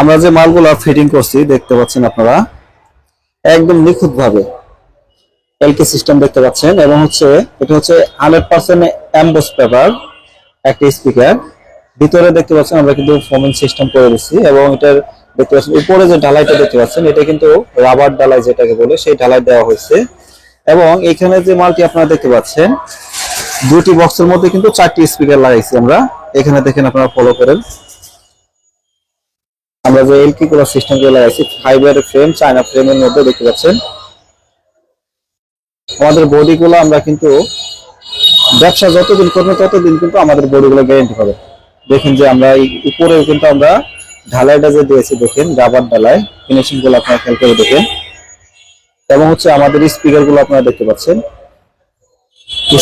আমরা যে মালগুলো ফিটিং করছি, দেখতে পাচ্ছেন আপনারা, একদম নিখুঁত ভাবে এলকে সিস্টেম দেখতে পাচ্ছেন, এবং হচ্ছে, এটা হচ্ছে হান্ড্রেড পার্সেন্ট অ্যাম্বোস পেপার একটা স্পিকার ভিতরে দেখতে পাচ্ছেন, আমরা কিন্তু ফোমিং সিস্টেম করে দিচ্ছি, এবং এটার দেখতে পাচ্ছেন, উপরে যে ঢালাইটা দেখতে পাচ্ছেন, এটা কিন্তু রাবার ঢালাই যেটাকে বলে, সেই ঢালাই দেওয়া হয়েছে। এবং এখানে যে মালটি আপনারা দেখতে পাচ্ছেন, দুটি বক্সের মধ্যে কিন্তু চারটি স্পিকার লাগাইছি আমরা। এখানে দেখেন আপনারা ফলো করেন। আমরা যে এলকি গুলো সিস্টেমগুলো লাগাইছি ফাইবার ফ্রেম চায়না ফ্রেমের মধ্যে দেখতে পাচ্ছেন। আমাদের বডি গুলো আমরা কিন্তু ব্যবসা যতদিন করব, ততদিন কিন্তু আমাদের বডি গুলো গ্যারেন্টি পাবে দেখেন যে আমরা উপরেও কিন্তু আমরা ঢালাইটা যে দিয়েছি, দেখেন রাবার ঢালাই ফিনিশিংগুলো আপনারা খেয়াল করে দেখেন। এবং হচ্ছে আমাদের স্পিকারগুলো আপনারা দেখতে পাচ্ছেন।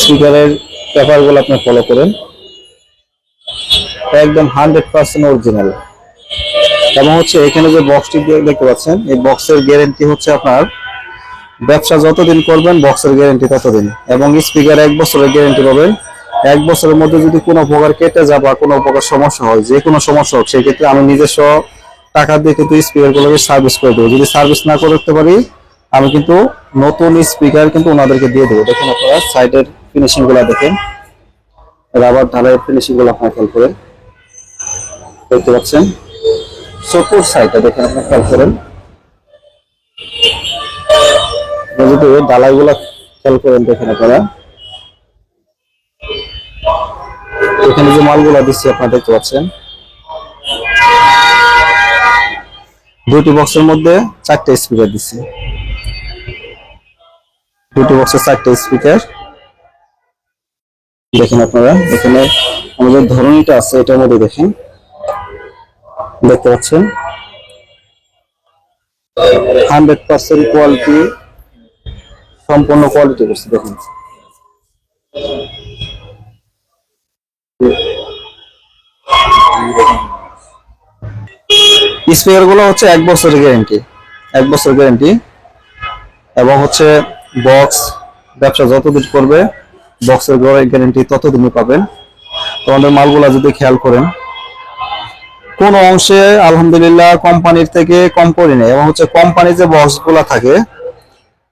স্পিকারের পেপারগুলো আপনি ফলো করেন। একদম হান্ড্রেড পার্সেন্ট অরিজিনাল এবং হচ্ছে এখানে যে বক্সটি দেখতে পাচ্ছেন, এই বক্সের গ্যারেন্টি হচ্ছে আপনার ব্যবসা যতদিন করবেন বক্সের গ্যারেন্টি ততদিন। এবং স্পিকার এক বছরের গ্যারেন্টি পাবেন। এক বছরের মধ্যে যদি কোনো প্রকার কেটে যায় বা কোনো প্রকার সমস্যা হয়, যে কোনো সমস্যা হোক, সেক্ষেত্রে আমি নিজস্ব টাকা দিয়ে কিন্তু স্পিকার গুলোকে সার্ভিস করে দেবো। যদি সার্ভিস না করতে পারি, আমি কিন্তু নতুন স্পিকার কিন্তু ওনাদেরকে দিয়ে দেবো। দেখেন আপনারা সাইডের ফিনিশিংগুলা দেখেন। রাবার ঢালাইয়ের ফিনিশিংগুলো আপনারা খেয়াল করেন। দেখতে পাচ্ছেন? চতুর সাইডটা দেখেন আপনি খেয়াল করেন। যদি ডালাই গুলা খেয়াল করেন দেখেন আপনারা। এখানে যে মালগুলা দিচ্ছি, আপনারা দেখতে পাচ্ছেন। দুটি বক্সের মধ্যে চারটে স্পিকার দিচ্ছি। দুটি বক্সের চারটে স্পিকার। দেখেন আপনারা, এখানে আমাদের ধরনীটা আছে, এটার মধ্যে দেখেন। দেখতে পাচ্ছেন। হান্ড্রেড পার্সেন্ট কোয়ালিটি সম্পূর্ণ কোয়ালিটি করছে দেখুন। স্পেয়ারগুলো হচ্ছে এক বছরের গ্যারেন্টি এক বছর গ্যারেন্টি এবং হচ্ছে বক্স ব্যবসা যতদিন করবে বক্সের গ্যারেন্টি ততদিনই পাবেন। তোমাদের মালগুলা যদি খেয়াল করেন কোন অংশে আলহামদুলিল্লাহ কোম্পানির থেকে কম করি নেই এবং হচ্ছে কোম্পানির যে বক্সগুলা থাকে,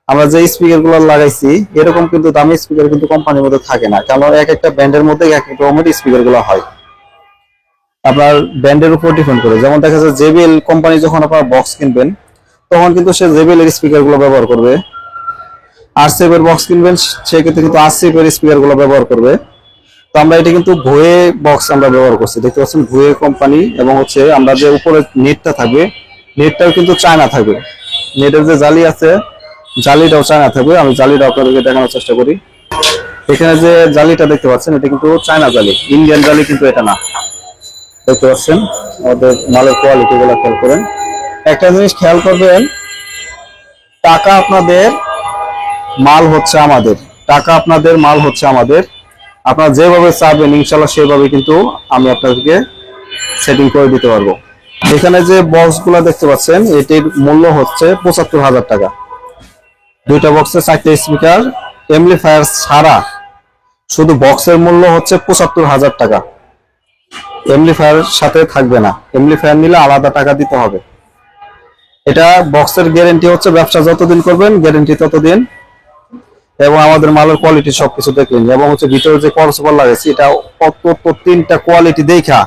আমরা যে স্পিকারগুলো লাগাইছি, এরকম কিন্তু দামি স্পিকার কিন্তু কোম্পানির মধ্যে থাকে না। কারণ এক একটা ব্র্যান্ডের মধ্যে এক একটা রকমের স্পিকারগুলো হয়। আপনার ব্র্যান্ডের উপর ডিপেন্ড করে। যেমন দেখা যাচ্ছে জেবিএল কোম্পানি যখন আপনার বক্স কিনবেন, তখন কিন্তু সে জেবিএল এর স্পিকারগুলো ব্যবহার করবে। আরসিএফ এর বক্স কিনবেন সেক্ষেত্রে কিন্তু আরসিএফ এর স্পিকারগুলো ব্যবহার করবে। তো আমরা এটা কিন্তু ভুয়ে বক্স আমরা ব্যবহার করছি। দেখতে পাচ্ছেন ভুয়ে কোম্পানি এবং হচ্ছে আমরা যে উপরে নেটটা থাকবে নেটটাও কিন্তু চায়না থাকবে। নেটের যে জালি আছে, জালিটাও চায়না থাকবে। আমি জালিটা আপনাদেরকে দেখানোর চেষ্টা করি। এখানে যে জালিটা দেখতে পাচ্ছেন, এটা কিন্তু চায়না জালি। ইন্ডিয়ান জালি কিন্তু এটা না। দেখতে পাচ্ছেন, আমাদের মালের কোয়ালিটি গুলো খেয়াল করেন। একটা জিনিস খেয়াল করবেন, টাকা আপনাদের মাল হচ্ছে আমাদের। টাকা আপনাদের মাল হচ্ছে আমাদের। আপনারা যেভাবে চাবেন ইনশাল্লাহ সেভাবে কিন্তু আমি আপনাদেরকে সেটিং করে দিতে পারব। এখানে যে বক্সগুলো দেখতে পাচ্ছেন, এটির মূল্য হচ্ছে পঁচাত্তর হাজার টাকা। দুইটা বক্সে চারটে স্পিকার এমপ্লিফায়ার ছাড়া শুধু বক্সের মূল্য হচ্ছে পঁচাত্তর হাজার টাকা। এমপ্লিফায়ার সাথে থাকবে না। এমপ্লিফায়ার নিলে আলাদা টাকা দিতে হবে। এটা বক্সের গ্যারেন্টি হচ্ছে ব্যবসা যতদিন করবেন গ্যারেন্টি ততদিন এবং আমাদের মালের কোয়ালিটি সবকিছু দেখলেন এবং হচ্ছে ভিতরে যে করসপার লাগাইছি, এটা অত্যন্ত তিনটা কোয়ালিটি দেখা,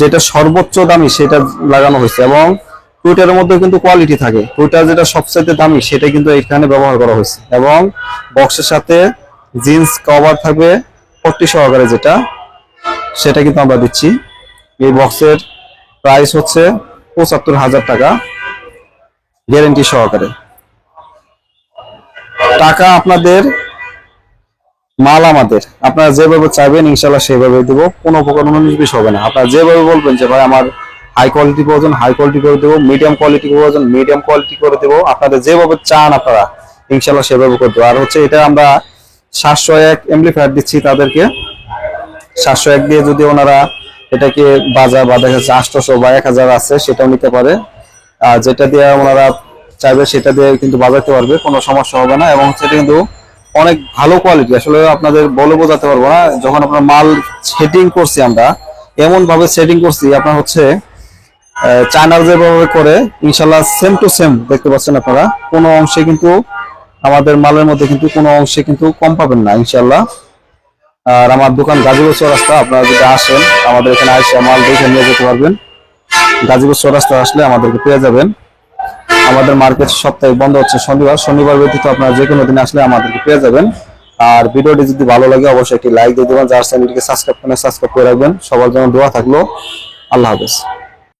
যেটা সর্বোচ্চ দামি সেটা লাগানো হয়েছে। এবং টুইটারের মধ্যে কিন্তু কোয়ালিটি থাকে। টুইটার যেটা সবচাইতে দামি, সেটা কিন্তু এখানে ব্যবহার করা হয়েছে। এবং বক্সের সাথে জিন্স কভার থাকবে, পট্টি সহকারে যেটা, সেটা কিন্তু আমরা দিচ্ছি। এই বক্সের প্রাইস হচ্ছে পঁচাত্তর হাজার টাকা গ্যারেন্টি সহকারে। টাকা আপনাদের মাল আমাদের। আপনারা যেভাবে চাইবেন ইনশাল্লাহ সেভাবে দেবো। কোনো প্রকার উনিশ হবে না। আপনারা যেভাবে বলবেন যে, ভাই, আমার হাই কোয়ালিটি প্রয়োজন হাই কোয়ালিটি করে দেবো। মিডিয়াম কোয়ালিটি প্রয়োজন মিডিয়াম কোয়ালিটি করে দেবো। আপনাদের যেভাবে চান আপনারা ইনশাল্লাহ সেভাবে করে দেবো। আর হচ্ছে এটা আমরা সাতশো এক এমপ্লিফায়ার দিচ্ছি তাদেরকে। সাতশো এক দিয়ে যদি ওনারা এটাকে বাজার বা দেখা যাচ্ছে আটশোশো বা এক হাজার আছে, সেটাও নিতে পারে। আর যেটা দিয়ে ওনারা চাইবে সেটা দিয়ে কিন্তু বাজাতে পারবে, কোনো সমস্যা হবে না এবং সেটা কিন্তু অনেক ভালো কোয়ালিটি আসলে আপনাদের বলে বোঝাতে পারব না, যখন আপনার মাল সেটিং করছি আমরা এমন ভাবে সেটিং করছি, আপনার হচ্ছে চায়নার যেভাবে করে ইনশাল্লাহ সেম টু সেম দেখতে পাচ্ছেন আপনারা, কোনো অংশে কিন্তু আমাদের মালের মধ্যে কিন্তু কোনো অংশে কিন্তু কম পাবেন না ইনশাল্লাহ আর আমার দোকান গাজীপুর চৌরাস্তা, আপনারা যদি আসেন, আমাদের এখানে আসে মাল দেখে নিয়ে যেতে পারবেন। গাজীপুর চৌরাস্তা আসলে আমাদেরকে পেয়ে যাবেন। আমাদের মার্কেট সপ্তাহে বন্ধ হচ্ছে শনিবার। শনিবার ব্যতীত আপনারা যে কোনো দিন আসলে আমাদেরকে পেয়ে যাবেন। আর ভিডিওটি যদি ভালো লাগে, অবশ্যই একটি লাইক দিয়ে দেবেন। যার চ্যানেলটিকে সাবস্ক্রাইব করে সাবস্ক্রাইব করে রাখবেন। সবার জন্য দোয়া থাকল। আল্লাহ হাফেজ।